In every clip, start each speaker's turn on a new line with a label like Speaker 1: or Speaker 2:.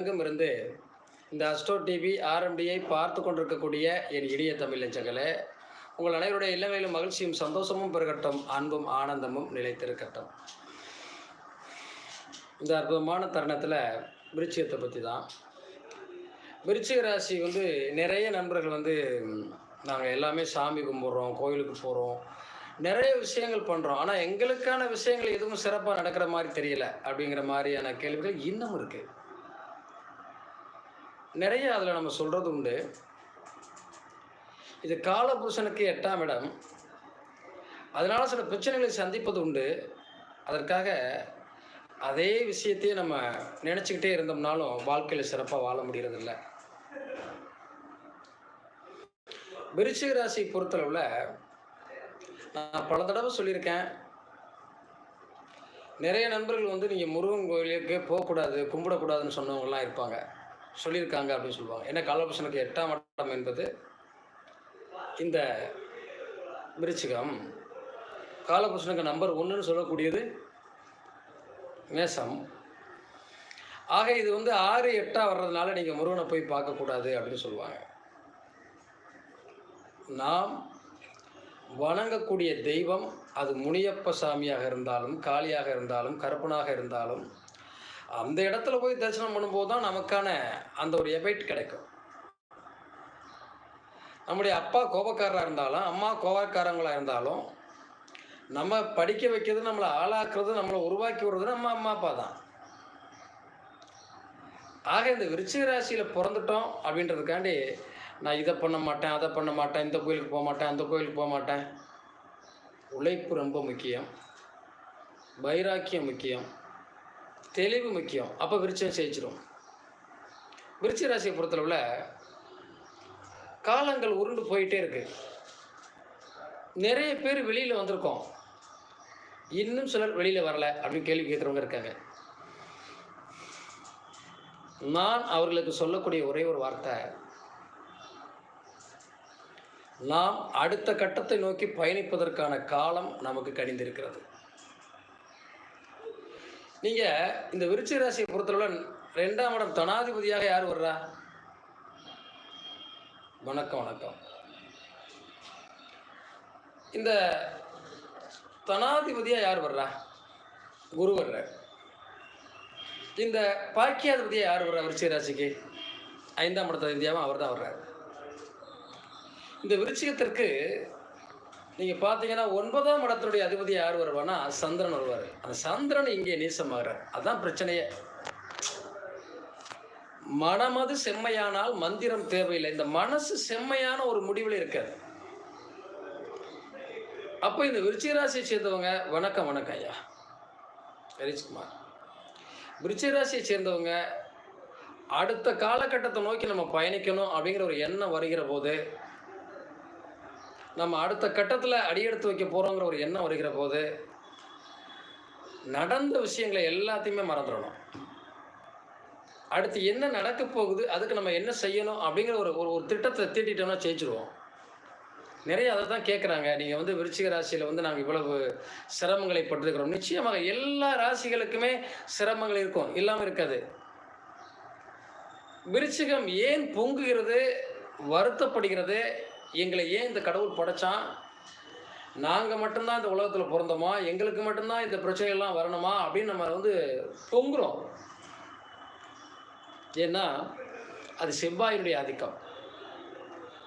Speaker 1: எங்கும் இருந்து இந்த அஸ்டோ டிவி ஆர்எம்டியை பார்த்து கொண்டிருக்கக்கூடிய என் இடிய தமிழ் நெஞ்சங்களே உங்கள் அனைவருடைய இல்லங்களிலும் மகிழ்ச்சியும் சந்தோஷமும் பெருகட்டும் அன்பும் ஆனந்தமும் நிலைத்திருக்கட்டும். இந்த அற்புதமான தருணத்தில் விருச்சிகத்தை பற்றி தான் விருச்சிக ராசி வந்து நிறைய நண்பர்கள் வந்து நாங்கள் எல்லாமே சாமி கும்பிட்றோம் கோயிலுக்கு போகிறோம் நிறைய விஷயங்கள் பண்ணுறோம் ஆனால் எங்களுக்கான விஷயங்கள் எதுவும் சிறப்பாக நடக்கிற மாதிரி தெரியல அப்படிங்கிற மாதிரியான கேள்விகள் இன்னும் இருக்குது நிறைய அதில் நம்ம சொல்கிறது உண்டு. இது காலபுருஷனுக்கு எட்டாம் இடம். அதனால் சில பிரச்சனைகளை சந்திப்பது உண்டு. அதற்காக அதே விஷயத்தையே நம்ம நினச்சிக்கிட்டே இருந்தோம்னாலும் வாழ்க்கையில் சிறப்பாக வாழ முடியறதில்ல. விருச்சிக ராசி பொறுத்தளவில் நான் பல தடவை சொல்லியிருக்கேன். நிறைய நண்பர்கள் வந்து நீங்கள் முருகன் கோயிலுக்கு போகக்கூடாது கும்பிடக்கூடாதுன்னு சொன்னவங்கலாம் இருப்பாங்க. சொல்லியிருக்காங்க அப்படின்னு சொல்லுவாங்க. ஏன்னா காலபுருஷனுக்கு எட்டாம் வட்டம் என்பது இந்த விருச்சிகம். காலபுருஷனுக்கு நம்பர் ஒன்றுன்னு சொல்லக்கூடியது மேசம். ஆக இது வந்து ஆறு எட்டாக வர்றதுனால நீங்கள் முருகனை போய் பார்க்கக்கூடாது அப்படின்னு சொல்லுவாங்க. நாம் வணங்கக்கூடிய தெய்வம் அது முனியப்ப சாமியாக இருந்தாலும் காளியாக இருந்தாலும் கருப்பனாக இருந்தாலும் அந்த இடத்துல போய் தரிசனம் பண்ணும்போது தான் நமக்கான அந்த ஒரு எபைட் கிடைக்கும். நம்முடைய அப்பா கோபக்காரராக இருந்தாலும் அம்மா கோபக்காரங்களாக இருந்தாலும் நம்ம படிக்க வைக்கிறது நம்மளை ஆளாக்குறது நம்மளை உருவாக்கி விடுறது நம்ம அம்மா அப்பா தான். ஆக இந்த விருச்சிக ராசியில் பிறந்துட்டோம் அப்படின்றதுக்காண்டி நான் இதை பண்ண மாட்டேன் அதை பண்ண மாட்டேன் இந்த கோயிலுக்கு போக மாட்டேன் அந்த கோயிலுக்கு போக மாட்டேன். உழைப்பு ரொம்ப முக்கியம். வைராக்கியம் முக்கியம். தெளிவு முக்கியம். அப்போ விருச்சம் ஜெயிச்சிடும் விருச்சி ராசியை பொறுத்தளவில் காலங்கள் உருண்டு போயிட்டே இருக்கு. நிறைய பேர் வெளியில் வந்திருக்கோம். இன்னும் சிலர் வெளியில் வரல அப்படின்னு கேள்வி கேட்குறவங்க இருக்காங்க. நான் அவர்களுக்கு சொல்லக்கூடிய ஒரே ஒரு வார்த்தை நாம் அடுத்த கட்டத்தை நோக்கி பயணிப்பதற்கான காலம் நமக்கு கணிந்திருக்கிறது நீங்கள் இந்த விருச்சிக ராசியை பொறுத்தளவில் ரெண்டாம் இடம் தனாதிபதியாக யார் வர்றா? வணக்கம் வணக்கம். இந்த தனாதிபதியாக யார் வர்றா? குரு வர்றார் இந்த பாக்கியாதிபதியாக யார் வர்றா விருச்சிக ராசிக்கு? ஐந்தாம் இடத்த இந்தியாவும் அவர் தான் வர்றார். இந்த விருச்சிகத்திற்கு நீங்கள் பார்த்தீங்கன்னா ஒன்பதாம் இடத்துடைய அதிபதி யார் வருவான்னா சந்திரன் வருவார். அந்த சந்திரன் இங்கே நீசமாகிறார். அதான் பிரச்சனையே. மனமது செம்மையானால் மந்திரம் தேவையில்லை. இந்த மனசு செம்மையான ஒரு முடிவில் இருக்காது. அப்போ இந்த விருச்சிகராசியை சேர்ந்தவங்க வணக்கம் வணக்கம் ஐயா. ஹரிஷ்குமார். விருச்சிகராசியை சேர்ந்தவங்க அடுத்த காலகட்டத்தை நோக்கி நம்ம பயணிக்கணும் அப்படிங்கிற ஒரு எண்ணம் வருகிற போது நம்ம அடுத்த கட்டத்தில் அடியெடுத்து வைக்க போகிறோங்கிற ஒரு எண்ணம் வருகிற போது நடந்த விஷயங்களை எல்லாத்தையுமே மறந்துடணும். அடுத்து என்ன நடக்க போகுது அதுக்கு நம்ம என்ன செய்யணும் அப்படிங்கிற ஒரு ஒரு ஒரு திட்டத்தை தீட்டிட்டோம்னா ஜெயிச்சிருவோம். நிறைய அதை தான் கேட்குறாங்க நீங்கள் வந்து விருச்சிக ராசியில் வந்து நாங்கள் இவ்வளவு சிரமங்களை பட்டிருக்கிறோம். நிச்சயமாக எல்லா ராசிகளுக்குமே சிரமங்கள் இருக்கும். இல்லாமல் இருக்காது. விருச்சிகம் ஏன் பொங்குகிறது வருத்தப்படுகிறது எங்களை ஏன் இந்த கடவுள் படைச்சான்? நாங்கள் மட்டும்தான் இந்த உலகத்தில் பிறந்தோமா? எங்களுக்கு மட்டும்தான் இந்த பிரச்சனைகள்லாம் வரணுமா? அப்படின்னு நம்ம வந்து பொங்குறோம் ஏன்னா அது செவ்வாயினுடைய ஆதிக்கம்.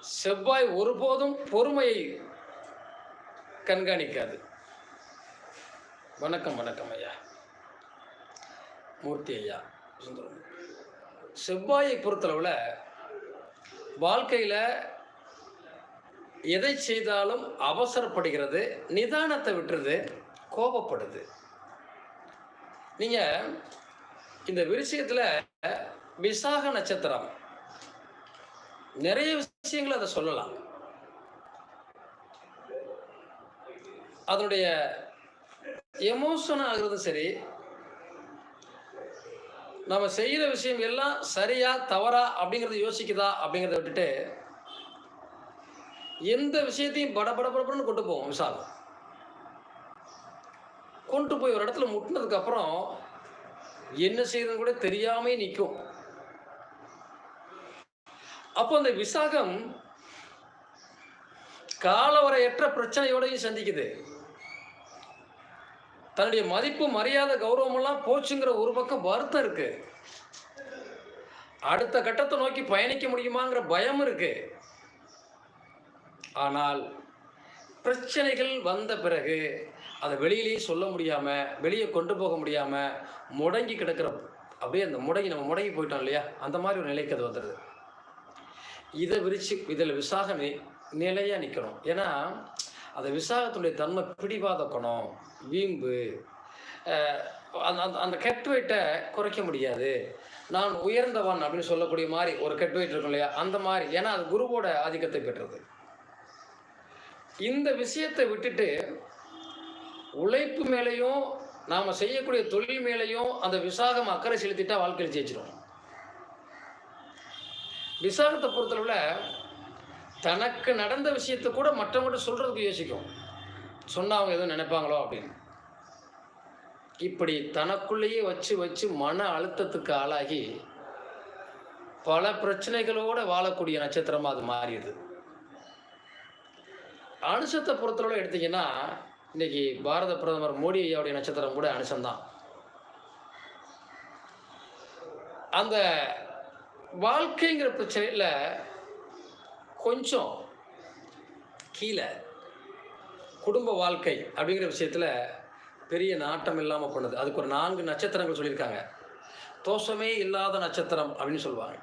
Speaker 1: செவ்வாய் ஒருபோதும் பொறுமையை கண்காணிக்காது. வணக்கம் வணக்கம் ஐயா. மூர்த்தி ஐயா சுந்தரம். செவ்வாயை பொறுத்தளவில் வாழ்க்கையில் எதை செய்தாலும் அவசரப்படுகிறது நிதானத்தை விட்டுறது கோபப்படுது. நீங்கள் இந்த விருஷயத்தில் விசாக நட்சத்திரம். நிறைய விஷயங்கள் அதை சொல்லலாம். அதனுடைய எமோஷன் ஆகுறதும் சரி நம்ம செய்கிற விஷயம் எல்லாம் சரியா தவறா அப்படிங்கிறத யோசிக்குதா அப்படிங்கிறத விட்டுட்டு எந்த விஷயத்தையும் பட பட படபடன்னு கொண்டு போவோம் விசாலம் கொண்டு போய் ஒரு இடத்துல முட்டினதுக்கப்புறம் என்ன செய்யறதுன்னு கூட தெரியாமே நிற்கும் அப்போ அந்த விசாகம் காலவரையற்ற பிரச்சனையோடையும் சந்திக்குது. தன்னுடைய மதிப்பு மரியாதை கௌரவம் எல்லாம் போச்சுங்கிற ஒரு பக்கம் வருத்தம் இருக்கு. அடுத்த கட்டத்தை நோக்கி பயணிக்க முடியுமாங்கிற பயம் இருக்கு. ஆனால் பிரச்சனைகள் வந்த பிறகு அதை வெளியிலேயே சொல்ல முடியாமல் வெளியே கொண்டு போக முடியாமல் முடங்கி கிடக்கிற அப்படியே அந்த முடங்கி நம்ம முடங்கி போயிட்டோம் இல்லையா? அந்த மாதிரி ஒரு நிலைக்கு அது வந்துடுது இதை விரிச்சு இதில் விசாகம் நிலையாக நிற்கணும் ஏன்னா அந்த விசாகத்துடைய தன்மை பிடிவாத குணம் வீம்பு அந்த அந்த அந்த கெட் வெயிட்டை குறைக்க முடியாது. நான் உயர்ந்தவன் அப்படின்னு சொல்லக்கூடிய மாதிரி ஒரு கெட் வெயிட் இருக்கும் இல்லையா? அந்த மாதிரி. ஏன்னா அது குருவோட ஆதிக்கத்தை பெற்றது. இந்த விஷயத்தை விட்டுட்டு உழைப்பு மேலேயும் நாம் செய்யக்கூடிய தொழில் மேலேயும் அந்த விசாகம் அக்கறை செலுத்திட்டா வாழ்க்கையில் ஜெயிச்சிடும் விசாகத்தை பொறுத்தளவில் தனக்கு நடந்த விஷயத்தை கூட மற்றவங்கள்ட்ட சொல்கிறதுக்கு யோசிக்கும். சொன்னால் அவங்க எதுவும் நினைப்பாங்களோ அப்படின்னு. இப்படி தனக்குள்ளேயே வச்சு வச்சு மன அழுத்தத்துக்கு ஆளாகி பல பிரச்சனைகளோடு வாழக்கூடிய நட்சத்திரமாக அது மாறிடுது. அனுசத்தை பொறுத்தளவு எடுத்தீங்கன்னா இன்னைக்கு பாரத பிரதமர் மோடி ஐயாவுடைய நட்சத்திரம் கூட அனுசந்தான் அந்த வாழ்க்கைங்கிற பிரச்சனையில் கொஞ்சம் கீழே குடும்ப வாழ்க்கை அப்படிங்கிற விஷயத்தில் பெரிய நாட்டம் இல்லாமல் பண்ணுது. அதுக்கு ஒரு நான்கு நட்சத்திரங்கள் சொல்லியிருக்காங்க. தோஷமே இல்லாத நட்சத்திரம் அப்படின்னு சொல்லுவாங்க.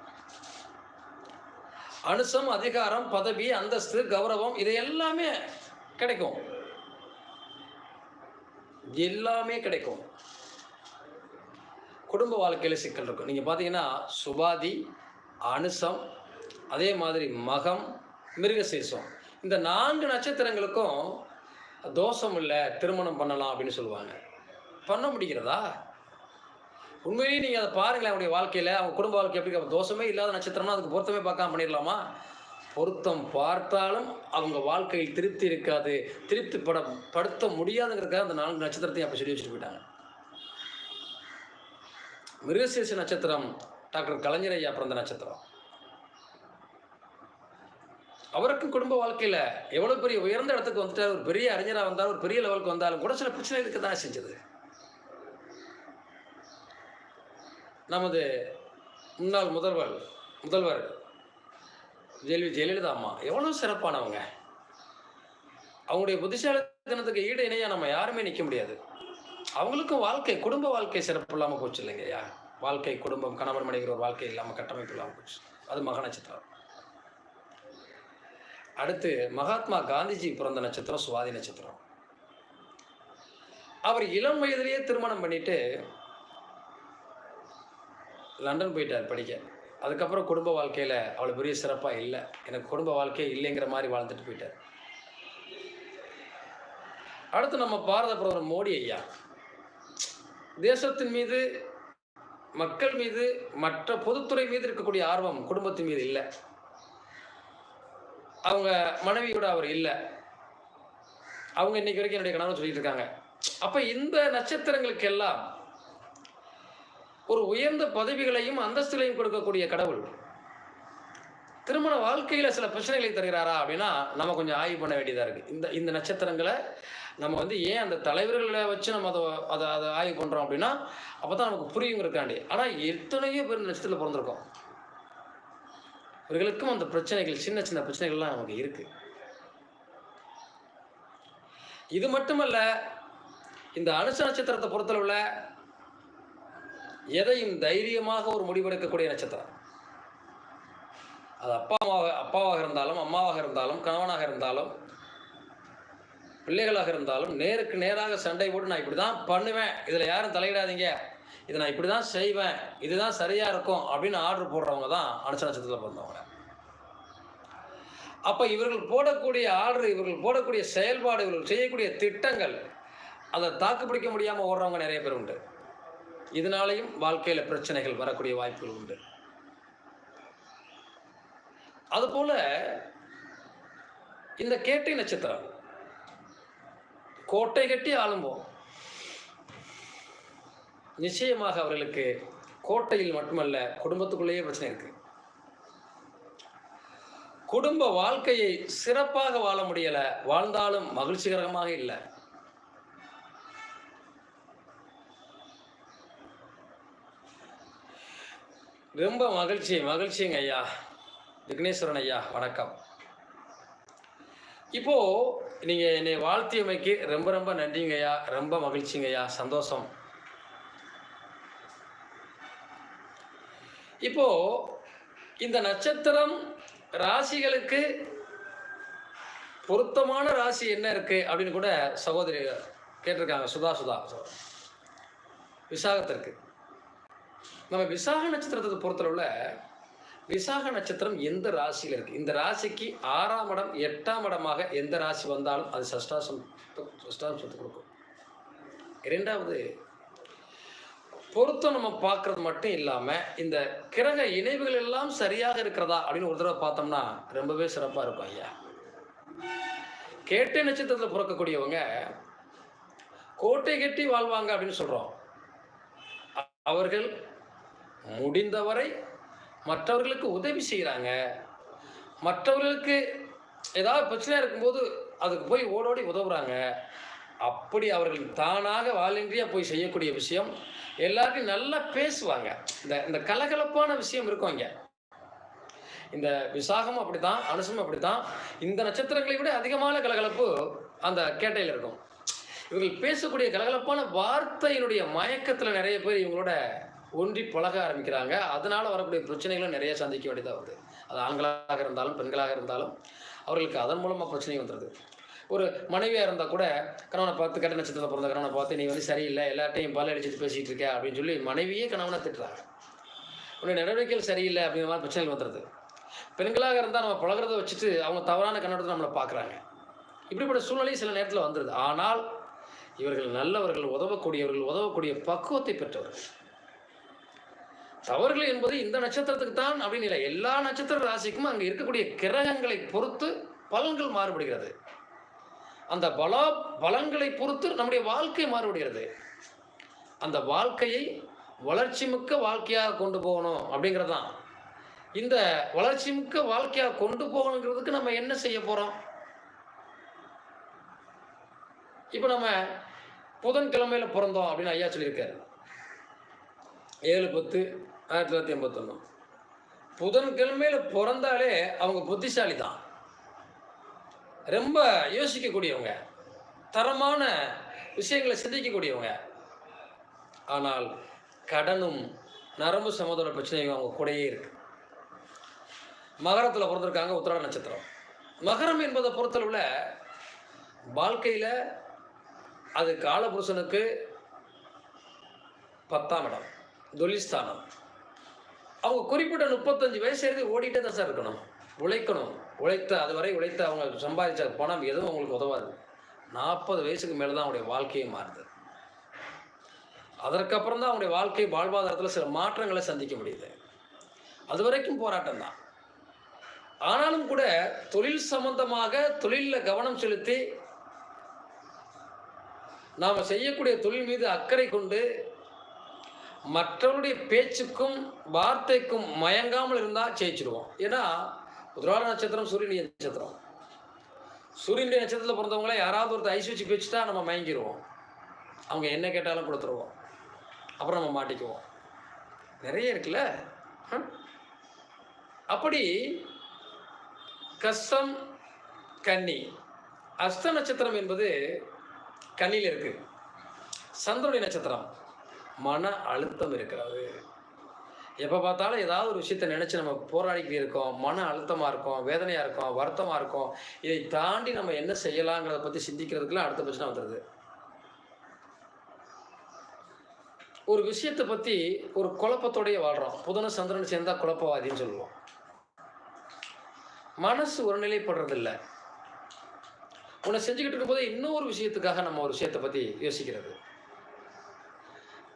Speaker 1: அனுசம் அதிகாரம் பதவி அந்தஸ்து கௌரவம் இது எல்லாமே கிடைக்கும். எல்லாமே கிடைக்கும். குடும்ப வாழ்க்கையில் சிக்கல் இருக்கும். நீங்கள் பார்த்தீங்கன்னா சுபாதி அனுசம் அதே மாதிரி மகம் மிருகசீசம் இந்த நான்கு நட்சத்திரங்களுக்கும் தோஷம் இல்லை திருமணம் பண்ணலாம் அப்படின்னு சொல்லுவாங்க. பண்ண முடிகிறதா? உண்மையிலேயே நீங்கள் அதை பாருங்களேன் அவனுடைய வாழ்க்கையில். அவங்க குடும்ப வாழ்க்கை எப்படி தோஷமே இல்லாத நட்சத்திரம்னா அதுக்கு பொருத்தமே பார்க்காம பண்ணிடலாமா? பொருத்தம் பார்த்தாலும் அவங்க வாழ்க்கையில் திருப்தி இருக்காது. திருப்தி பட படுத்த முடியாதுங்கிறதுக்காக அந்த நான்கு நட்சத்திரத்தையும் அப்படி சொல்லி வச்சுட்டு போயிட்டாங்க. மிருகசேஷ நட்சத்திரம் டாக்டர் கலைஞர் ஐயா பிறந்த நட்சத்திரம். அவருக்கும் குடும்ப வாழ்க்கையில் எவ்வளோ பெரிய உயர்ந்த இடத்துக்கு வந்துட்டார் ஒரு பெரிய அறிஞராக வந்தார் ஒரு பெரிய லெவலுக்கு வந்தாலும் கூட சில பிரச்சனை இருக்க தான் செஞ்சது. நமது முன்னாள் முதல்வர் முதல்வர் ஜெயலலிதா ஜெயலலிதா அம்மா எவ்வளோ சிறப்பானவங்க. அவங்களுடைய புத்திசாலித்தனத்துக்கு ஈடு இணையாக நம்ம யாருமே நிற்க முடியாது. அவங்களுக்கும் வாழ்க்கை குடும்ப வாழ்க்கை சிறப்பு இல்லாமல் போச்சு இல்லைங்கய்யா வாழ்க்கை குடும்பம் கணவன் மனைகிற ஒரு வாழ்க்கை இல்லாமல் கட்டமைப்பு இல்லாமல் போச்சு. அது மக நட்சத்திரம். அடுத்து மகாத்மா காந்திஜி பிறந்த நட்சத்திரம் சுவாதி நட்சத்திரம். அவர் இளம் வயதிலேயே திருமணம் பண்ணிட்டு லண்டன் போயிட்டார் படிக்க. அதுக்கப்புறம் குடும்ப வாழ்க்கையில் அவ்வளோ பெரிய சிறப்பாக இல்லை. எனக்கு குடும்ப வாழ்க்கையே இல்லைங்கிற மாதிரி வாழ்ந்துட்டு போயிட்டார். அடுத்து நம்ம பாரத பிரதமர் மோடி ஐயா. தேசத்தின் மீது மக்கள் மீது மற்ற பொதுத்துறை மீது இருக்கக்கூடிய ஆர்வம் குடும்பத்தின் மீது இல்லை. அவங்க மனைவியோட அவர் இல்லை. அவங்க இன்னைக்கு வரைக்கும் என்னுடைய கணவன் சொல்லிட்டு இருக்காங்க. அப்போ இந்த நட்சத்திரங்களுக்கு எல்லாம் ஒரு உயர்ந்த பதவிகளையும் அந்தஸ்துகளையும் கொடுக்கக்கூடிய கடவுள். திருமண வாழ்க்கையில சில பிரச்சனைகளை தருகிறாரா அப்படின்னா நம்ம கொஞ்சம் ஆய்வு பண்ண வேண்டியதா இருக்கு. இந்த இந்த நட்சத்திரங்களை நம்ம வந்து ஏன் அந்த தலைவர்களை வச்சு நம்ம அதை அதை அதை ஆய்வு பண்றோம் அப்படின்னா அப்பதான் நமக்கு புரியுங்கிறக்காண்டி ஆனால் எத்தனையோ பேர் நட்சத்திரத்தில் பிறந்திருக்கோம். இவர்களுக்கும் அந்த பிரச்சனைகள் சின்ன சின்ன பிரச்சனைகள்லாம் நமக்கு இருக்கு. இது மட்டுமல்ல இந்த அனுச நட்சத்திரத்தை பொறுத்தளவில் எதையும் தைரியமாக ஒரு முடிவெடுக்கக்கூடிய நட்சத்திரம். அது அப்பா அம்மாவாக அப்பாவாக இருந்தாலும் அம்மாவாக இருந்தாலும் கணவனாக இருந்தாலும் பிள்ளைகளாக இருந்தாலும் நேருக்கு நேராக சண்டை போட்டு நான் இப்படி தான் பண்ணுவேன். இதில் யாரும் தலையிடாதீங்க. இதை நான் இப்படி தான் செய்வேன். இதுதான் சரியாக இருக்கும் அப்படின்னு ஆர்டர் போடுறவங்க தான் அனுச நட்சத்திரத்தில் பிறந்தவங்க. அப்போ இவர்கள் போடக்கூடிய ஆர்டர் இவர்கள் போடக்கூடிய செயல்பாடு இவர்கள் செய்யக்கூடிய திட்டங்கள் அதை தாக்கு பிடிக்க முடியாமல் ஓடுறவங்க நிறைய பேர் உண்டு. இதனாலையும் வாழ்க்கையில் பிரச்சனைகள் வரக்கூடிய வாய்ப்புகள் உண்டு. அதுபோல இந்த கேட்டை நட்சத்திரம் கோட்டை கட்டி ஆளும்போம் நிச்சயமாக அவர்களுக்கு கோட்டையில் மட்டுமல்ல குடும்பத்துக்குள்ளேயே பிரச்சனை இருக்கு. குடும்ப வாழ்க்கையை சிறப்பாக வாழ முடியலை வாழ்ந்தாலும் மகிழ்ச்சிகரமாக இல்லை. ரொம்ப மகிழ்ச்சி மகிழ்ச்சிங்க ஐயா. விக்னேஸ்வரன் ஐயா வணக்கம். இப்போ நீங்க என்னை வாழ்த்தியமைக்கு ரொம்ப ரொம்ப நன்றிங்க ஐயா. ரொம்ப மகிழ்ச்சிங்க ஐயா. சந்தோஷம். இப்போ இந்த நட்சத்திரம் ராசிகளுக்கு பொருத்தமான ராசி என்ன இருக்கு அப்படின்னு கூட சகோதரி கேட்டிருக்காங்க. சுதா சுதா. விசாகத்திற்கு. நம்ம விசாக நட்சத்திரத்தை பொறுத்தளவுல விசாக நட்சத்திரம் எந்த ராசியில் இருக்கு? இந்த ராசிக்கு ஆறாம் இடம் எட்டாம் இடமாக எந்த ராசி வந்தாலும் அது சஷ்டாசம் சஷ்டாசத்தை கொடுக்கும். இரண்டாவது பொருத்தம் நம்ம பார்க்கறது மட்டும் இல்லாமல் இந்த கிரக இணைவுகள் எல்லாம் சரியாக இருக்கிறதா அப்படின்னு ஒரு தடவை பார்த்தோம்னா ரொம்பவே சிறப்பாக இருக்கும் ஐயா. கேட்டை நட்சத்திரத்தில் பிறக்கக்கூடியவங்க கோட்டை கட்டி வாழ்வாங்க அப்படின்னு சொல்கிறோம் அவர்கள் முடிந்தவரை மற்றவர்களுக்கு உதவி செய்கிறாங்க மற்றவர்களுக்கு ஏதாவது பிரச்சனையாக இருக்கும்போது அதுக்கு போய் ஓடோடி உதவுறாங்க. அப்படி அவர்கள் தானாக வாலண்டியாக போய் செய்யக்கூடிய விஷயம். எல்லாருக்கும் நல்லா பேசுவாங்க. இந்த இந்த கலகலப்பான விஷயம் இருக்கும் இங்கே. இந்த விசாகம் அப்படித்தான் அனுசம் அப்படித்தான் இந்த நட்சத்திரங்களை விட அதிகமான கலகலப்பு அந்த கேட்டையில் இருக்கும். இவர்கள் பேசக்கூடிய கலகலப்பான வார்த்தையினுடைய மயக்கத்தில் நிறைய பேர் இவங்களோட ஒன்றி பழக ஆரம்பிக்கிறாங்க. அதனால் வரக்கூடிய பிரச்சனைகளும் நிறைய சந்திக்க வேண்டியதாக வருது. அது ஆண்களாக இருந்தாலும் பெண்களாக இருந்தாலும் அவர்களுக்கு அதன் மூலமாக பிரச்சனை வந்துடுது ஒரு மனைவியாக இருந்தால் கூட கணவனை பார்த்து கட்ட நட்சத்திரத்தை பிறந்த கணவனை பார்த்து நீ வந்து சரியில்லை எல்லாட்டையும் பல அடிச்சுட்டு பேசிகிட்டு இருக்க அப்படின்னு சொல்லி மனைவியே கணவனை திட்டுறாங்க. உன்னுடைய நடவடிக்கைகள் சரியில்லை அப்படிங்கிற மாதிரி பிரச்சனைகள் வந்துடுது பெண்களாக இருந்தால் நம்ம பழகிறத வச்சுட்டு அவங்க தவறான கண்ணோட்டத்தை நம்மளை பார்க்குறாங்க. இப்படிப்பட்ட சூழ்நிலையும் சில நேரத்தில் வந்துடுது ஆனால் இவர்கள் நல்லவர்கள் உதவக்கூடியவர்கள் உதவக்கூடிய பக்குவத்தை பெற்றவர்கள். தவறுகள் என்பது இந்த நட்சத்திரத்துக்கு தான் அப்படின்னு இல்லை. எல்லா நட்சத்திர ராசிக்கும் அங்கே இருக்கக்கூடிய கிரகங்களை பொறுத்து பலன்கள் மாறுபடுகிறது. அந்த பலா பலன்களை பொறுத்து நம்முடைய வாழ்க்கை மாறுபடுகிறது. அந்த வாழ்க்கையை வளர்ச்சி மிக்க வாழ்க்கையாக கொண்டு போகணும் அப்படிங்கிறது தான் இந்த வளர்ச்சி மிக்க வாழ்க்கையாக கொண்டு போகணுங்கிறதுக்கு நம்ம என்ன செய்ய போகிறோம் இப்போ நம்ம புதன்கிழமையில் பிறந்தோம் அப்படின்னு ஐயா சொல்லியிருக்காரு. ஏழு பத்து ஆயிரத்தி தொள்ளாயிரத்தி எண்பத்தொன்று புதன்கிழமையில் பிறந்தாலே அவங்க புத்திசாலி தான் ரொம்ப யோசிக்கக்கூடியவங்க. தரமான விஷயங்களை சிந்திக்கக்கூடியவங்க. ஆனால் கடனும் நரம்பு சம்மந்தோட பிரச்சனையும் அவங்க கூடயே இருக்கு. மகரத்தில் பிறந்திருக்காங்க உத்திராட நட்சத்திரம். மகரம் என்பதை பொறுத்தளவில் வாழ்க்கையில் அது காலபுருஷனுக்கு பத்தாம் இடம் தொழில்ஸ்தானம் அவங்க குறிப்பிட்ட முப்பத்தஞ்சு வயசு எழுதி ஓடிட்டே தான் சார் இருக்கணும். உழைக்கணும். உழைத்த அதுவரை உழைத்து உழைத்த அவங்க சம்பாதிச்ச பணம் எதுவும் அவங்களுக்கு உதவாது. நாற்பது வயசுக்கு மேலே தான் அவங்களுடைய வாழ்க்கையை மாறுது. அதற்கப்புறம் தான் அவங்களுடைய வாழ்க்கை வாழ்வாதாரத்தில் சில மாற்றங்களை சந்திக்க முடியுது. அது வரைக்கும் போராட்டம் தான். ஆனாலும் கூட தொழில் சம்பந்தமாக தொழிலில் கவனம் செலுத்தி நாம் செய்யக்கூடிய தொழில் மீது அக்கறை கொண்டு மற்றவருடைய பேச்சுக்கும் வார்த்தைக்கும் மயங்காமல் இருந்தால் ஜெயிச்சிடுவோம் ஏன்னா உதிராட நட்சத்திரம் சூரியனுடைய நட்சத்திரம். சூரியனுடைய நட்சத்திரத்தில் பிறந்தவங்கள யாராவது ஒருத்தர் ஐஸ் வச்சு பேச்சுட்டா நம்ம மயங்கிடுவோம் அவங்க என்ன கேட்டாலும் கொடுத்துருவோம். அப்புறம் நம்ம மாட்டிக்குவோம். நிறைய இருக்குல்ல? அப்படி கஷ்டம் கன்னி. அஸ்த நட்சத்திரம் என்பது கன்னியில் இருக்குது சந்திரனுடைய நட்சத்திரம். மன அழுத்தம் இருக்கிறது. எப்போ பார்த்தாலும் ஏதாவது ஒரு விஷயத்தை நினச்சி நம்ம போராடிக்கிட்டு இருக்கோம். மன அழுத்தமாக இருக்கும் வேதனையாக இருக்கும் வருத்தமாக இருக்கும். இதை தாண்டி நம்ம என்ன செய்யலாங்கிறத பற்றி சிந்திக்கிறதுக்குலாம் அடுத்த பிரச்சனை வந்துடுது ஒரு விஷயத்தை பற்றி ஒரு குழப்பத்தோடைய வாழ்கிறோம் புதன சந்திரன் சேர்ந்தா குழப்பவாதின்னு சொல்லுவோம். மனசு ஒருநிலைப்படுறதில்ல. உன்னை செஞ்சுக்கிட்டு இருக்கும்போது இன்னொரு விஷயத்துக்காக நம்ம ஒரு விஷயத்தை பற்றி யோசிக்கிறது.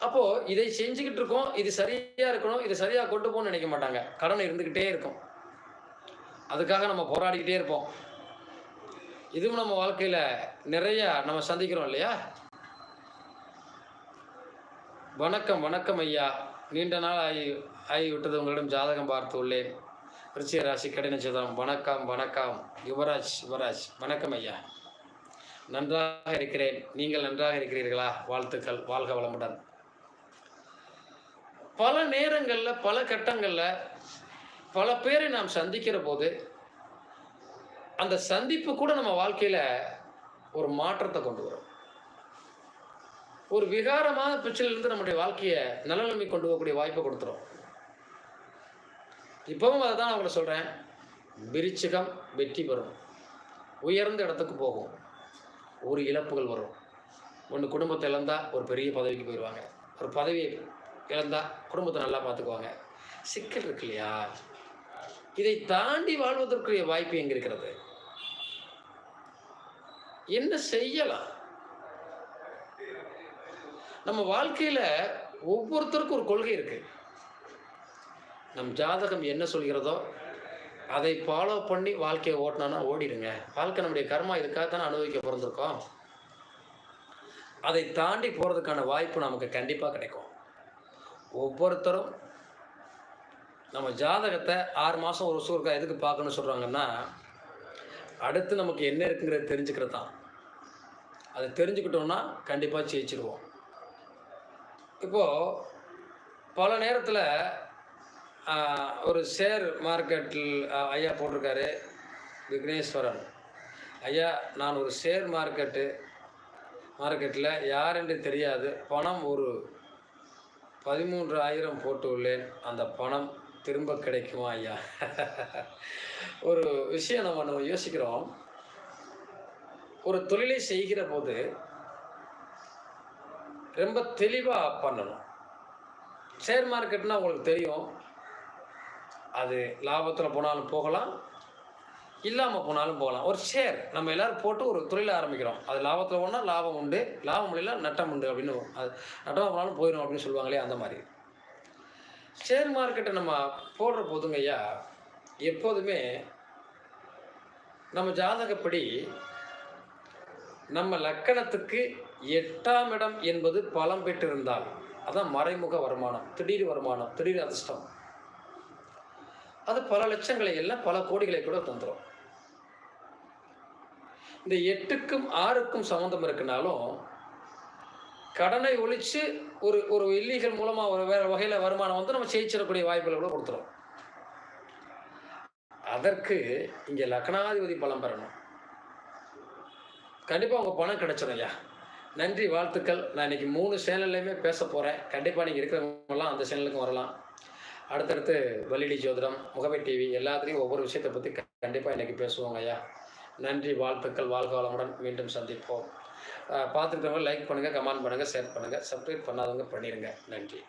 Speaker 1: அப்போ இதை செஞ்சுக்கிட்டு இருக்கோம் இது சரியா இருக்கணும் இது சரியா கொண்டு போகணும்னு நினைக்க மாட்டாங்க. கடன் இருந்துக்கிட்டே இருக்கும். அதுக்காக நம்ம போராடிக்கிட்டே இருப்போம். இதுவும் நம்ம வாழ்க்கையில நிறைய நம்ம சந்திக்கிறோம் இல்லையா? வணக்கம் வணக்கம் ஐயா. நீண்ட நாள் ஆகி ஆகி விட்டது உங்களிடம் ஜாதகம் பார்த்து உள்ளேன். விருச்சிக ராசி கடின சிதம். வணக்கம் வணக்கம். யுவராஜ் யுவராஜ். வணக்கம் ஐயா. நன்றாக இருக்கிறேன். நீங்கள் நன்றாக இருக்கிறீர்களா? வாழ்த்துக்கள். வாழ்க வளமுடன். பல நேரங்களில் பல கட்டங்களில் பல பேரை நாம் சந்திக்கிற போது அந்த சந்திப்பு கூட நம்ம வாழ்க்கையில் ஒரு மாற்றத்தை கொண்டு வரும். ஒரு விகாரமான பிரச்சனையிலிருந்து நம்முடைய வாழ்க்கையை நலநிலைமை கொண்டு போகக்கூடிய வாய்ப்பை கொடுத்துரும். இப்பவும் அதை தான் அவங்கள சொல்கிறேன் பிரிச்சுகம் வெற்றி பெறும். உயர்ந்த இடத்துக்கு போகும். ஒரு இழப்புகள் வரும். ஒன்று குடும்பத்தை இழந்தா ஒரு பெரிய பதவிக்கு போயிடுவாங்க ஒரு பதவியை இழந்தா குடும்பத்தை நல்லா பார்த்துக்குவாங்க. சிக்கல் இருக்கு இல்லையா? இதை தாண்டி வாழ்வதற்குரிய வாய்ப்பு எங்கே இருக்கிறது? என்ன செய்யலாம்? நம்ம வாழ்க்கையில் ஒவ்வொருத்தருக்கும் ஒரு கொள்கை இருக்கு. நம் ஜாதகம் என்ன சொல்கிறதோ அதை ஃபாலோ பண்ணி வாழ்க்கையை ஓட்டினானா ஓடிடுங்க. வாழ்க்கை நம்முடைய கர்மா இதுக்காக தானே அனுபவிக்க பிறந்திருக்கோம். அதை தாண்டி போகிறதுக்கான வாய்ப்பு நமக்கு கண்டிப்பாக கிடைக்கும். ஒவ்வொருத்தரும் நம்ம ஜாதகத்தை ஆறு மாதம் ஒரு வருஷம் எதுக்கு பார்க்கணும்னு சொல்கிறாங்கன்னா அடுத்து நமக்கு என்ன இருக்குங்கிறத தெரிஞ்சுக்கிறது தான். அதை தெரிஞ்சுக்கிட்டோம்னா கண்டிப்பாக ஜெயிச்சிருவோம். இப்போது பல நேரத்தில் ஒரு ஷேர் மார்க்கெட்டில் ஐயா போட்டிருக்காரு விக்னேஸ்வரன். ஐயா நான் ஒரு ஷேர் மார்க்கெட்டு மார்க்கெட்டில் யாரென்று தெரியாது பணம் ஒரு பதிமூன்று ஆயிரம் போட்டு உள்ளேன் அந்த பணம் திரும்ப கிடைக்குமா ஐயா? ஒரு விஷயம் நம்ம நம்ம யோசிக்கிறோம். ஒரு தொழிலை செய்கிற போது ரொம்ப தெளிவாக பண்ணணும். ஷேர் மார்க்கெட்னால் உங்களுக்கு தெரியும். அது லாபத்தில் போனாலும் போகலாம். இல்லாமல் போனாலும் போகலாம். ஒரு ஷேர் நம்ம எல்லோரும் போட்டு ஒரு தொழிலை ஆரம்பிக்கிறோம். அது லாபத்தில் போனால் லாபம் உண்டு. லாபம் இல்லை நட்டம் உண்டு அப்படின்னு அது நட்டமாக போனாலும் போயிடும் அப்படின்னு சொல்லுவாங்களே அந்த மாதிரி. ஷேர் மார்க்கெட்டை நம்ம போடுற போதுங்க ஐயா எப்போதுமே நம்ம ஜாதகப்படி நம்ம லக்கணத்துக்கு எட்டாம் இடம் என்பது பலம் பெற்றிருந்தால் அதான் மறைமுக வருமானம். திடீர் வருமானம் திடீர் அதிர்ஷ்டம். அது பல லட்சங்களை எல்லாம் பல கோடிகளை கூட தந்துடும் இந்த எட்டுக்கும் ஆறுக்கும் சம்மந்தம் இருக்குனாலும் கடனை ஒழித்து ஒரு ஒரு இல்லீகல் மூலமாக ஒரு வேறு வகையில் வருமானம் வந்து நம்ம ஜெயிச்சிடக்கூடிய வாய்ப்புகளை கூட கொடுத்துரும். அதற்கு இங்கே லக்னாதிபதி பலம் பெறணும். கண்டிப்பாக உங்கள் பணம் கிடைச்சிடும் ஐயா நன்றி வாழ்த்துக்கள். நான் இன்னைக்கு மூணு சேனல்லையுமே பேச போகிறேன் கண்டிப்பாக நீங்கள் இருக்கிறவங்கலாம் அந்த சேனலுக்கும் வரலாம். அடுத்தடுத்து வலிடி ஜோதிடம் முகமை டிவி எல்லாத்துலேயும் ஒவ்வொரு விஷயத்தை பற்றி கண்டிப்பாக இன்றைக்கி பேசுவோங்க ஐயா. நன்றி வாழ்த்துக்கள் வாழ்க வளமுடன் மீண்டும் சந்திப்போம். பார்த்துக்கிட்டவங்க லைக் பண்ணுங்கள் கமெண்ட் பண்ணுங்கள் ஷேர் பண்ணுங்கள் சப்ஸ்கிரைப் பண்ணாதவங்க பண்ணிடுங்க நன்றி.